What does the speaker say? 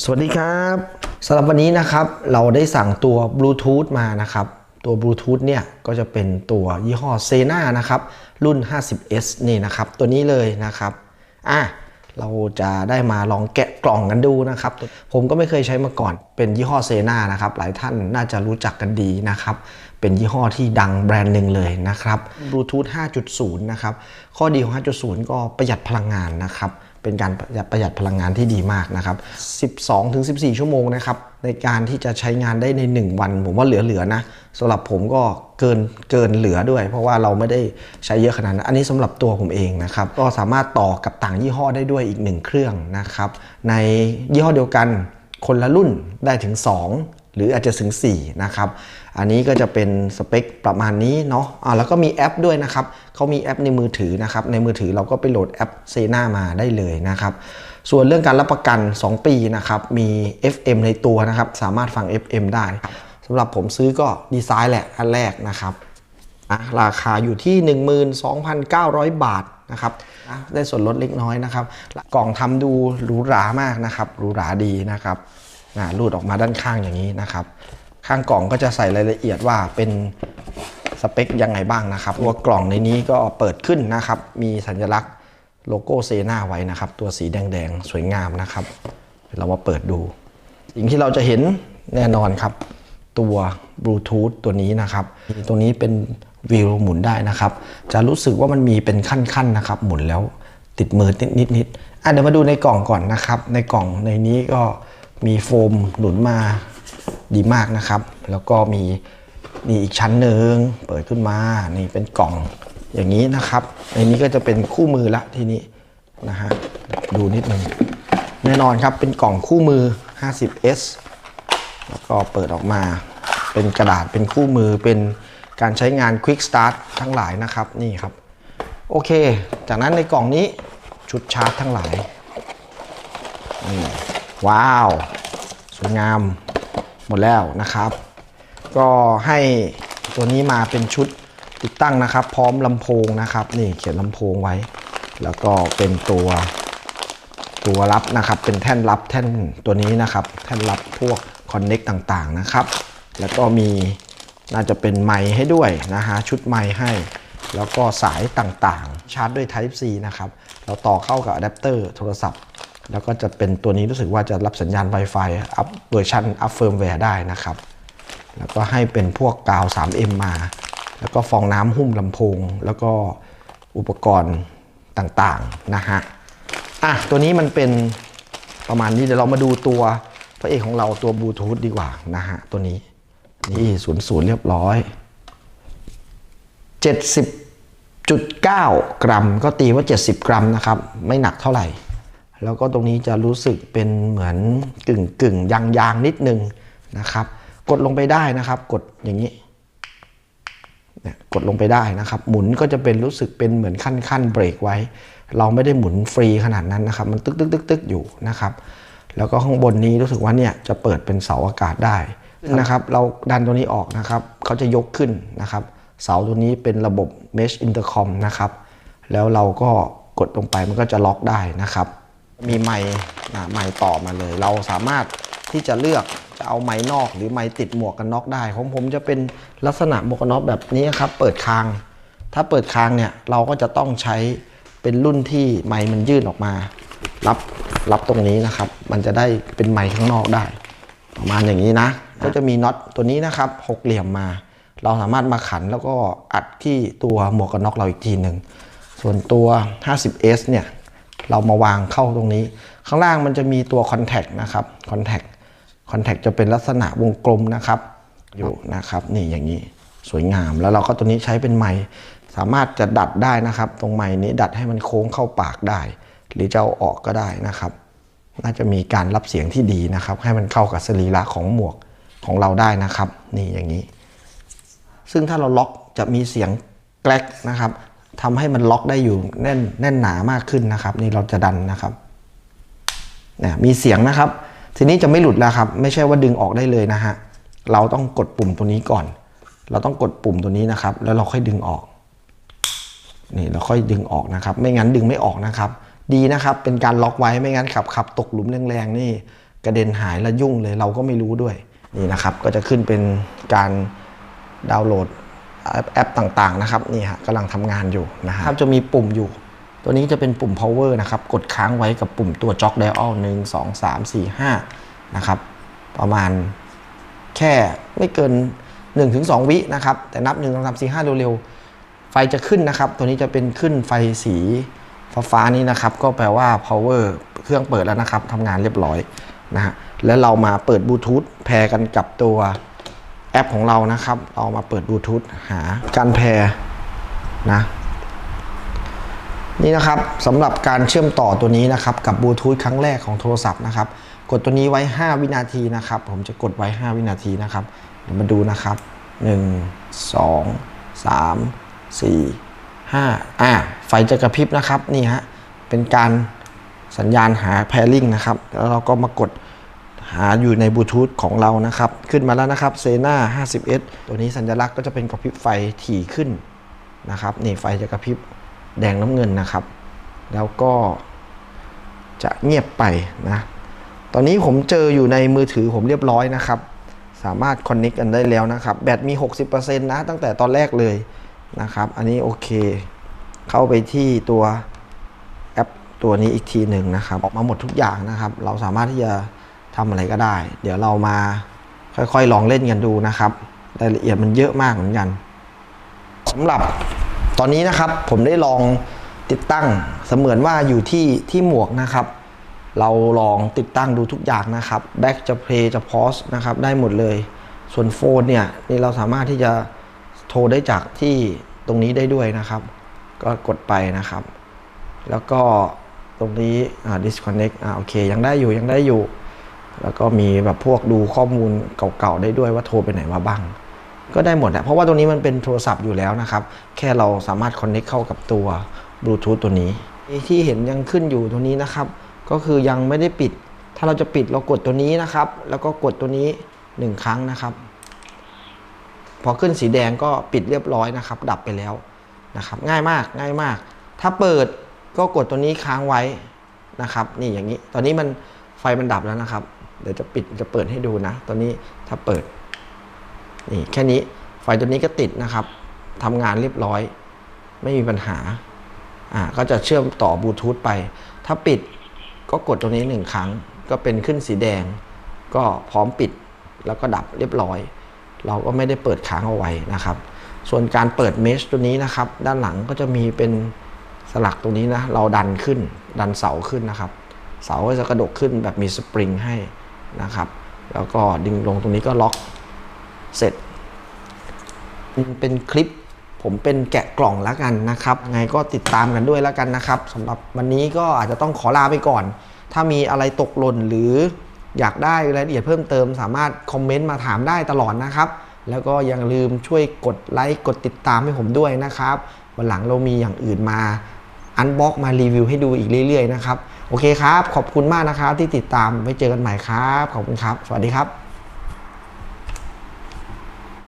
สวัสดีครับสำหรับวันนี้นะครับเราได้สั่งตัวบลูทูธมานะครับ ตัวบลูทูธเนี่ยก็จะเป็นตัวยี่ห้อเซนานะครับ รุ่น 50s นี่นะครับ ตัวนี้เลยนะครับอะเราจะได้มาลองแกะกล่องกันดูนะครับ ผมก็ไม่เคยใช้มาก่อนเป็นยี่ห้อเซนานะครับ หลายท่านน่าจะรู้จักกันดีนะครับ เป็นยี่ห้อที่ดังแบรนด์หนึ่งเลยนะครับบลูทูธ5.0 นะครับ ข้อดีของ 5.0 ก็ประหยัดพลังงานนะครับ เป็นการประหยัดประหยัดพลังงานที่ดีมากนะครับ 12-14 ชั่วโมงนะครับในการที่จะใช้งานได้ใน 1 วัน ผมว่าเหลือๆนะสำหรับผมก็เกินเกินเหลือด้วย เพราะว่าเราไม่ได้ใช้เยอะขนาดนั้นอันนี้สำหรับตัวผมเองนะครับ ก็สามารถต่อกับต่างยี่ห้อได้ด้วยอีก 1 เครื่องนะครับ ในยี่ห้อเดียวกันคนละรุ่นได้ถึง 2 หรืออาจจะถึง 4 นะครับ อันนี้ก็จะเป็นสเปคประมาณนี้เนาะอ่าแล้วก็มีแอปด้วยนะครับเขามีแอปในมือถือนะครับ ในมือถือเราก็ไปโหลดแอปเซนามาได้เลยนะครับ ส่วนเรื่องการรับประกัน 2 ปีนะครับ มี FM ในตัวนะครับ สามารถฟัง FM ได้สำหรับผมซื้อก็ดีไซน์แหละอันแรกนะครับอะราคาอยู่ที่ 12,900 บาทนะครับได้ส่วนลดเล็กน้อยนะครับ กล่องทำดูหรูหรามากนะครับหรูหราดีนะครับ รูดออกมาด้านข้างอย่างนี้นะครับ ข้างกล่องก็จะใส่รายละเอียดว่าเป็นสเปคยังไงบ้างนะครับตัวกล่องในนี้ก็เปิดขึ้นนะครับ มีสัญลักษณ์โลโก้เซนาไว้นะครับ ตัวสีแดงๆ สวยงามนะครับเดี๋ยวเรามาเปิดดู สิ่งที่เราจะเห็นแน่นอนครับ ตัวบลูทูธตัวนี้นะครับ ตัวนี้เป็นวิวหมุนได้นะครับ จะรู้สึกว่ามันมีเป็นขั้นๆนะครับ หมุนแล้วติดมือนิดๆอะเดี๋ยวมาดูในกล่องก่อนนะครับ ในกล่องในนี้ก็ มีโฟมหนุนมาดีมากนะครับ แล้วก็มีนี่อีกชั้นหนึ่งเปิดขึ้นมานี่เป็นกล่องอย่างนี้นะครับในนี้ก็จะเป็นคู่มือละทีนี้นะฮะดูนิดนึงแน่นอนครับเป็นกล่องคู่มือ 50s แล้วก็เปิดออกมา เป็นกระดาษเป็นคู่มือเป็นการใช้งาน Quick Start ทั้งหลายนะครับนี่ครับ โอเค จากนั้นในกล่องนี้ชุดชาร์จทั้งหลายนี่ ว้าว สวยงามหมดแล้วนะครับ ก็ให้ตัวนี้มาเป็นชุดติดตั้งนะครับ พร้อมลำโพงนะครับ นี่เขียนลำโพงไว้ แล้วก็เป็นตัวตัวรับนะครับ เป็นแท่นรับแท่นตัวนี้นะครับ แท่นรับพวกคอนเน็กต่างๆนะครับ แล้วก็มีน่าจะเป็นไมค์ให้ด้วยนะฮะชุดไมค์ให้ แล้วก็สายต่างๆ ชาร์จด้วย Type C นะครับ เราต่อเข้ากับอะแดปเตอร์โทรศัพท์ แล้วก็จะเป็นตัวนี้รู้สึกว่าจะรับสัญญาณ Wi-Fi อัพเวอร์ชันอัพเฟิร์มแวร์ได้นะครับ แล้วก็ให้เป็นพวกกาว 3M มา แล้วก็ฟองน้ำหุ้มลำโพง แล้วก็อุปกรณ์ต่างๆนะฮะ อะ ตัวนี้มันเป็นประมาณนี้เดี๋ยวเรามาดูตัวพระเอกของเราตัวบลูทูธดีกว่านะฮะ ตัวนี้ นี่ศูนย์ศูนย์เรียบร้อย 70.9 กรัม ก็ตีว่า 70 กรัมนะครับ ไม่หนักเท่าไหร่ แล้วก็ตรงนี้จะรู้สึกเป็นเหมือนกึ่งกึ่งยางยางๆนิดนึงนะครับ กดลงไปได้นะครับ กดอย่างนี้เนี่ยกดลงไปได้นะครับ หมุนก็จะเป็นรู้สึกเป็นเหมือนขั้นขั้นเบรกไว้ เราไม่ได้หมุนฟรีขนาดนั้นนะครับ มันตึกตึกตึกตึกอยู่นะครับ แล้วก็ข้างบนนี้รู้สึกว่าเนี่ยจะเปิดเป็นเสาอากาศได้นะครับ เราดันตัวนี้ออกนะครับเขาจะยกขึ้นนะครับ เสาตัวนี้เป็นระบบ mesh intercom นะครับ แล้วเราก็กดลงไปมันก็จะล็อกได้นะครับ มีไมค์นะไมค์ต่อมาเลย เราสามารถที่จะเลือกจะเอาไมค์นอกหรือไมค์ติดหมวกกันน็อกได้ของผมจะเป็นลักษณะหมวกกันน็อกแบบนี้ครับ เปิดคาง ถ้าเปิดคางเนี่ยเราก็จะต้องใช้เป็นรุ่นที่ไมค์มันยื่นออกมา รับรับตรงนี้นะครับ มันจะได้เป็นไมค์ข้างนอกได้ ประมาณอย่างนี้นะ ก็จะมีน็อตตัวนี้นะครับหกเหลี่ยมมา เราสามารถมาขันแล้วก็อัดที่ตัวหมวกกันน็อกเราอีกทีหนึ่งส่วนตัว 50s เนี่ย เรามาวางเข้าตรงนี้ ข้างล่างมันจะมีตัว Contact นะครับ Contact Contact จะเป็นลักษณะวงกลมนะครับอยู่นะครับนี่อย่างนี้สวยงามแล้วเราก็ตัวนี้ใช้เป็นไม้สามารถจะดัดได้นะครับ ตรงไม้นี้ดัดให้มันโค้งเข้าปากได้ หรือจะเอาออกก็ได้นะครับ น่าจะมีการรับเสียงที่ดีนะครับ ให้มันเข้ากับสรีระของหมวกของเราได้นะครับ นี่อย่างนี้ ซึ่งถ้าเราล็อกจะมีเสียงแกลกนะครับ ทำให้มันล็อกได้อยู่แน่นแน่นหนามากขึ้นนะครับ นี่เราจะดันนะครับเนี่ยมีเสียงนะครับ ทีนี้จะไม่หลุดแล้วครับ ไม่ใช่ว่าดึงออกได้เลยนะฮะเราต้องกดปุ่มตัวนี้ก่อน เราต้องกดปุ่มตัวนี้นะครับ แล้วเราค่อยดึงออกนี่เราค่อยดึงออกนะครับ ไม่งั้นดึงไม่ออกนะครับ ดีนะครับเป็นการล็อกไว้ไม่งั้นขับขับตกหลุมแรงๆนี่กระเด็นหายและยุ่งเลยเราก็ไม่รู้ด้วยนี่นะครับ ก็จะขึ้นเป็นการดาวน์โหลด แอปต่างๆนะครับนี่ฮะกำลังทำงานอยู่นะฮะจะมีปุ่มอยู่ ตัวนี้จะเป็นปุ่ม power นะครับ กดค้างไว้กับปุ่มตัว jog dial 1 2 3 4 5นะครับ ประมาณแค่ไม่เกิน 1-2 วินะครับ แต่นับ 1 2 3 4 5 เร็วๆ ไฟจะขึ้นนะครับ ตัวนี้จะเป็นขึ้นไฟสีฟ้าๆนี้นะครับ ก็แปลว่า power เครื่องเปิดแล้วนะครับทำงานเรียบร้อยนะฮะแล้วเรามาเปิดบลูทูธแพร์กันกับตัว แอปของเรานะครับ เรามาเปิดบลูทูธหาการแพร์นะนี่นะครับสำหรับการเชื่อมต่อตัวนี้นะครับ กับบลูทูธครั้งแรกของโทรศัพท์นะครับ กดตัวนี้ไว้ 5 วินาทีนะครับ ผมจะกดไว้ 5 วินาทีนะครับ เดี๋ยวมาดูนะครับ 1 2 3 4 5อ่าไฟจะกระพริบนะครับนี่ฮะเป็นการสัญญาณหา pairing นะครับ แล้วเราก็มากด หาอยู่ในบลูทูธของเรานะครับ ขึ้นมาแล้วนะครับเซน่า 50s ตัวนี้สัญลักษณ์ก็จะเป็นกระพริบไฟถี่ขึ้นนะครับนี่ไฟจะกระพริบแดงน้ำเงินนะครับ แล้วก็จะเงียบไปนะ ตอนนี้ผมเจออยู่ในมือถือผมเรียบร้อยนะครับ สามารถคอนเน c กกันได้แล้วนะครับ แบตมี 60%นะตั้งแต่ตอนแรกเลยนะครับ อันนี้โอเค เข้าไปที่ตัวแอปตัวนี้อีกทีหนึ่งนะครับ ออกมาหมดทุกอย่างนะครับ เราสามารถที่จะ ทำอะไรก็ได้ เดี๋ยวเรามาค่อยๆ ลองเล่นกันดูนะครับรายละเอียดมันเยอะมากเหมือนกันสำหรับตอนนี้นะครับผมได้ลองติดตั้งเสมือนว่าอยู่ที่ที่หมวกนะครับ เราลองติดตั้งดูทุกอย่างนะครับแบ็กจะเพลย์จะพอสนะครับได้หมดเลย ส่วนโฟนเนี่ยนี่เราสามารถที่จะโทรได้จากที่ตรงนี้ได้ด้วยนะครับ ก็กดไปนะครับ แล้วก็ตรงนี้อ่า disconnect อ่าโอเค ยังได้อยู่ยังได้อยู่ แล้วก็มีแบบพวกดูข้อมูลเก่าๆได้ด้วยว่าโทรไปไหนมาบ้าง ก็ได้หมดแหละเพราะว่าตัวนี้มันเป็นโทรศัพท์อยู่แล้วนะครับ แค่เราสามารถคอนเน c t เข้ากับตัวบลูทูธตัวนี้ ที่เห็นยังขึ้นอยู่ตัวนี้นะครับ ก็คือยังไม่ได้ปิด ถ้าเราจะปิดเรากดตัวนี้นะครับ แล้วก็กดตัวนี้ 1 ครั้งนะครับ พอขึ้นสีแดงก็ปิดเรียบร้อยนะครับ ดับไปแล้วนะครับ ง่ายมากง่ายมาก ถ้าเปิดก็กดตัวนี้ค้างไว้นะครับ นี่อย่างนี้ ตอนนี้มันไฟมันดับแล้วนะครับ เดี๋ยวจะปิดจะเปิดให้ดูนะตอนนี้ถ้าเปิดนี่แค่นี้ไฟตัวนี้ก็ติดนะครับทำงานเรียบร้อย ไม่มีปัญหาอ่าก็จะเชื่อมต่อบลูทูธไป ถ้าปิดก็กดตรงนี้หนึ่งครั้ง ก็เป็นขึ้นสีแดง ก็พร้อมปิดแล้วก็ดับเรียบร้อย เราก็ไม่ได้เปิดค้างเอาไว้นะครับ ส่วนการเปิดเมชตัวนี้นะครับ ด้านหลังก็จะมีเป็นสลักตรงนี้นะ เราดันขึ้น ดันเสาขึ้นนะครับ เสาก็จะกระดกขึ้นแบบมีสปริงให้ นะครับ แล้วก็ดึงลงตรงนี้ก็ล็อกเสร็จ เป็นคลิปผมเป็นแกะกล่องแล้วกันนะครับ ไงก็ติดตามกันด้วยแล้วกันนะครับสำหรับวันนี้ก็อาจจะต้องขอลาไปก่อน ถ้ามีอะไรตกหล่นหรืออยากได้รายละเอียดเพิ่มเติม สามารถคอมเมนต์มาถามได้ตลอดนะครับ แล้วก็อย่าลืมช่วยกดไลค์กดติดตามให้ผมด้วยนะครับ วันหลังเรามีอย่างอื่นมา อันบ็อกมารีวิวให้ดูอีกเรื่อยๆนะครับ โอเคครับ ขอบคุณมากนะครับที่ติดตามไว้เจอกันใหม่ครับ ขอบคุณครับ สวัสดีครับ